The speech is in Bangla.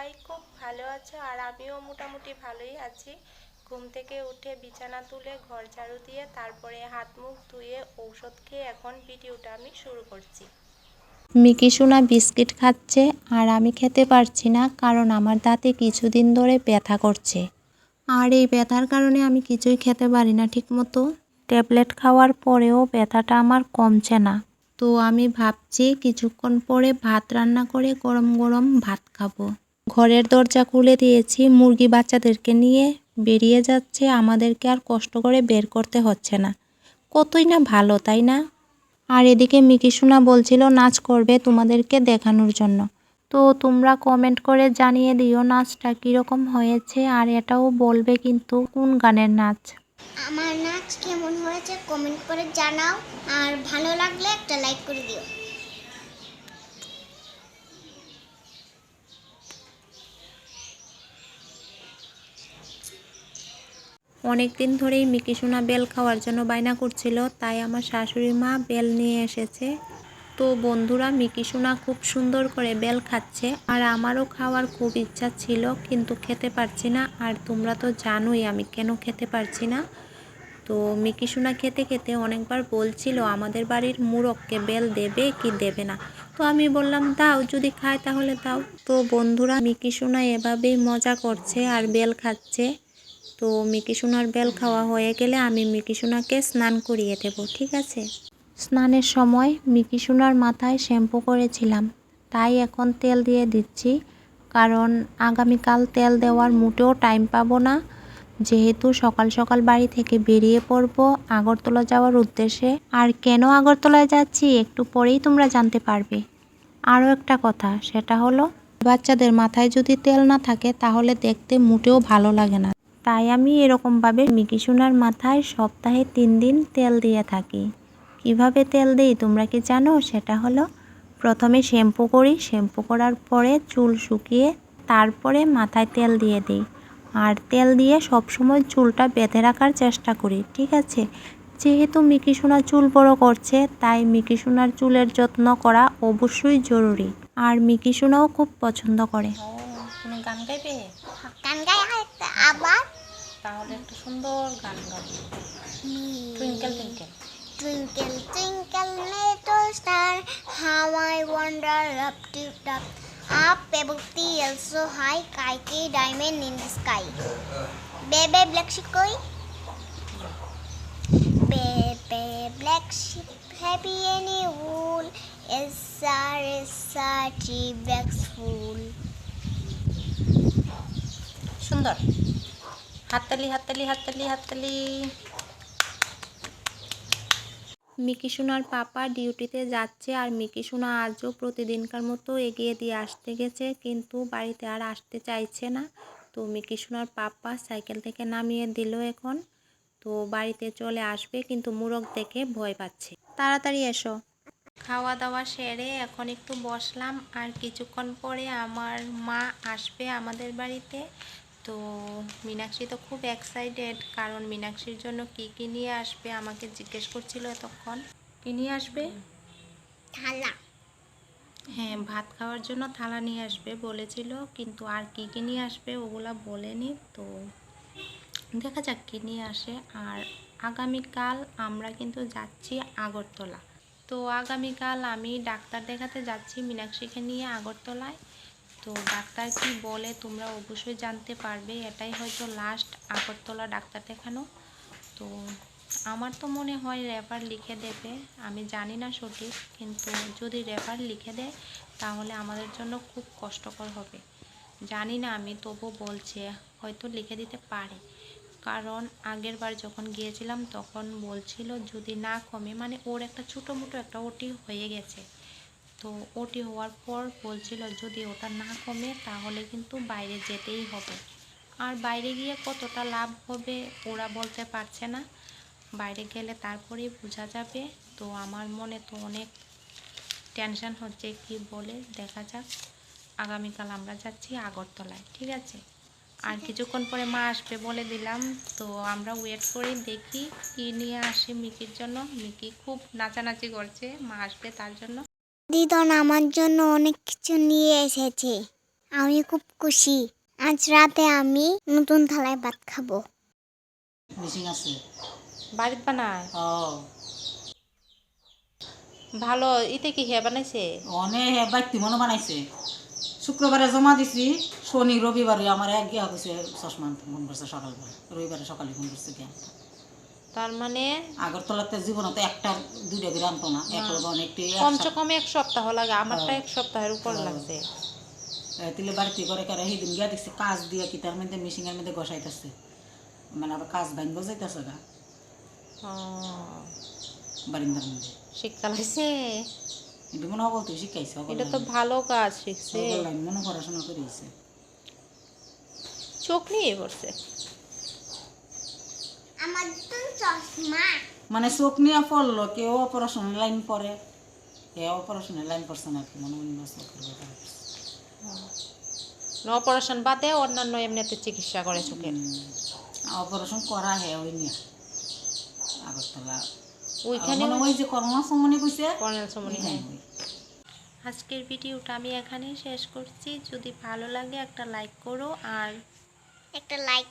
সবাই খুব ভালো আছো আর আমিও মোটামুটি ভালোই আছি। ঘুম থেকে উঠে বিছানা তুলে ঘর ঝাড়ু দিয়ে তারপরে হাত মুখ ধুয়ে ঔষধ খেয়ে এখন ভিডিওটা আমি শুরু করছি। মিকি সোনা বিস্কিট খাচ্ছে আর আমি খেতে পারছি না কারণ আমার দাঁতে কিছুদিন ধরে ব্যথা করছে। আর এই ব্যথার কারণে আমি কিছুই খেতে পারি না ঠিকমতো। ট্যাবলেট খাওয়ার পরেও ব্যথাটা আমার কমছে না। তো আমি ভাবছি কিছুক্ষণ পরে ভাত রান্না করে গরম গরম ভাত খাব। ঘরের দরজা খুলে দিয়েছি। মুরগি বাচ্চাদেরকে নিয়ে বেরিয়ে যাচ্ছে। আমাদেরকে আর কষ্ট করে বের করতে হচ্ছে না। কতই না ভালো, তাই না? আর এদিকে মিকি সোনা বলছিল, নাচ করবে তোমাদেরকে দেখানোর জন্য। তো তোমরা কমেন্ট করে জানিয়ে দিও, নাচটা কীরকম হয়েছে আর এটাও বলবে কিন্তু কোন গানের নাচ। আমার নাচ কেমন হয়েছে কমেন্ট করে জানাও। আর ভালো লাগলে একটা লাইক করে দিও। অনেক দিন ধরেই মিকি সোনা বেল খাওয়ার জন্য বায়না করছিল, তাই আমার শাশুড়ি মা বেল নিয়ে এসেছে। তো বন্ধুরা, মিকি সোনা খুব সুন্দর করে বেল খাচ্ছে। আর আমারও খাওয়ার খুব ইচ্ছা ছিল, কিন্তু খেতে পারছি না। আর তোমরা তো জানোই আমি কেন খেতে পারছি না। তো মিকি সোনা খেতে খেতে অনেকবার বলছিল, আমাদের বাড়ির মুরগকে বেল দেবে কি দেবে না? তো আমি বললাম, দাও, যদি খায় তাহলে দাও। তো বন্ধুরা, মিকি সোনা এভাবেই মজা করছে আর বেল খাচ্ছে। তো মিকি সোনার বেল খাওয়া হয়ে গেলে আমি মিকি সোনাকে স্নান করিয়ে দেব, ঠিক আছে? স্নানের সময় মিকি সোনার মাথায় শ্যাম্পু করেছিলাম। তাই এখন তেল দিয়ে দিচ্ছি। কারণ আগামীকাল তেল দেওয়ার মোটেও টাইম পাবো না। যেহেতু সকাল সকাল বাড়ি থেকে বেরিয়ে পড়ব আগরতলা যাওয়ার উদ্দেশ্যে। আর কেন আগরতলায় যাচ্ছি একটু পরেই তোমরা জানতে পারবে। আরও একটা কথা, সেটা হলো, বাচ্চাদের মাথায় যদি তেল না থাকে তাহলে দেখতে মোটেও ভালো লাগে না। তাই আমি এরকমভাবে মিকি সোনার মাথায় সপ্তাহে তিন দিন তেল দিয়ে থাকি। কীভাবে তেল দিই তোমরা কি জানো? সেটা হলো, প্রথমে শ্যাম্পু করি। শ্যাম্পু করার পরে চুল শুকিয়ে তারপরে মাথায় তেল দিয়ে দিই। আর তেল দিয়ে সবসময় চুলটা বেঁধে রাখার চেষ্টা করি, ঠিক আছে? যেহেতু মিকি সোনা চুল বড় করছে, তাই মিকি সোনার চুলের যত্ন করা অবশ্যই জরুরি। আর মিকি সোনাও খুব পছন্দ করে। গাইবে গান গাই আরেকটা আবার তাহলে একটা সুন্দর গান গাবে twinkle twinkle Twinkle, twinkle, little star, how I wonder up to top. Up above the earth so high, kite diamond in the sky. Baby black sheep koi? Baby black sheep, happy any wool. Yes, sir, yes, sir, tree সুন্দর। হাততালি হাততালি হাততালি হাততালি। মিকি সোনার পাপা ডিউটিতে যাচ্ছে আর মিকি সোনা আজও প্রতিদিনকার মতো এগিয়ে দিয়ে আসতে গেছে কিন্তু বাড়িতে আর আসতে চাইছে না। তো মিকি সোনার পাপা সাইকেল থেকে নামিয়ে দিল এখন। তো বাড়িতে চলে আসবে কিন্তু মুরগ দেখে ভয় পাচ্ছে। তাড়াতাড়ি এসো। খাওয়া দাওয়া সেরে এখন একটু বসলাম আর কিছুক্ষণ পরে আমার মা আসবে আমাদের বাড়িতে। তো মীনাক্ষী তো খুব এক্সাইটেড কারণ মীনাক্ষীর জন্য কি কি নিয়ে আসবে আমাকে জিজ্ঞেস করছিল এতক্ষণ। কি নিয়ে আসবে? থালা। হ্যাঁ ভাত খাওয়ার জন্য থালা নিয়ে আসবে বলেছিল কিন্তু আর কি কি নিয়ে আসবে ওগুলা বলেনি তো দেখা যাক কি নিয়ে আসে। আর আগামীকাল আমরা কিন্তু যাচ্ছি আগরতলা। তো আগামীকাল আমি ডাক্তার দেখাতে যাচ্ছি মীনাক্ষীকে নিয়ে আগরতলায়। তো ডাক্তার কি বলে তোমরা অবশ্যই জানতে পারবে, এটাই হয়তো লাস্ট আগরতলা ডাক্তার দেখানো। তো আমার তো মনে হয় রেফার লিখে দেবে, আমি জানি না সঠিক, কিন্তু যদি রেফার লিখে দেয়, তাহলে আমাদের জন্য খুব কষ্টকর হবে। জানি না, আমি তবু বলছে, হয়তো লিখে দিতে পারে। কারণ আগের বার যখন গিয়েছিলাম, তখন বলছিল যদি না কমে মানে ওর একটা ছোটো মোটো একটা ওটি হয়ে গেছে। তো ওটি হওয়ার পর বলছিল যদি ওটা না কমে তাহলে কিন্তু বাইরে যেতেই হবে। আর বাইরে গিয়ে কতটা লাভ হবে ওরা বলতে পারছে না। বাইরে গেলে তারপরেই বোঝা যাবে। তো আমার মনে তো অনেক টেনশন হচ্ছে কি বলে দেখা যাক। আগামীকাল আমরা যাচ্ছি আগরতলায় ঠিক আছে? আর কিছুক্ষণ পরে মা আসবে বলে দিলাম। তো আমরা ওয়েট করি দেখি কি নিয়ে আসে মিকির জন্য। মিকি খুব নাচানাচি করছে মা আসবে তার জন্য। দিদন আমার জন্য অনেক কিছু নিয়ে এসেছে। আমি খুব খুশি। আজ রাতে আমি নতুন থালায় ভাত খাব। মিশিং আছে। বাড়িত বানায়? ও। ভালো ইতে কি হে বানাইছে? অনেক বাইতি মনে বানাইছে। শুক্রবারে জমা দিছি শনি রবিবারে আমার এক গিয়া হয়েছে চশমা ফোন করছে সকালবেলা। রবিবারে সকালে ফোন করছে গিয়া। তার মানে আগরতলাতে জীবনত একটা দুইটা করে আনতো না এক লোক অনেকটি কমসে কম এক সপ্তাহ লাগে আমারটা এক সপ্তাহের উপর লাগছে। তিলে বাড়িতে করে করে সেদিন গিয়া দেখছি কাজ দিয়ে কি তার মধ্যে মেশিনের মধ্যে বসাইতেছে মানে আবার কাজ ভাঙ্গ যাইতেছে ও, বারিন্দার মধ্যে। শীতকাল হয়েছে এটা মনে হব তুই শিখাইছে এটা তো ভালো কাজ শিখছে। মনে পড়াশোনা করিয়েছে চোখ নিয়ে পড়ছে। মানে চোখ নিয়ে পড়ল কেউ অপারেশনের লাইন পড়ে। এ অপারেশনের লাইন পড়ছে না কি মনে অন্য চোখের ব্যাপারে। অপারেশন বাদে অন্যান্য এমনিতে চিকিৎসা করে চোখের। অপারেশন করা হে ওই নিয়ে। আগরতলা। ওইখানে ওই যে করোনা সময় কইছে। কর্নেল সমনি হ্যাঁ আজকের ভিডিওটা আমি এখানেই শেষ করছি। যদি ভালো লাগে একটা লাইক করো আর একটা লাইক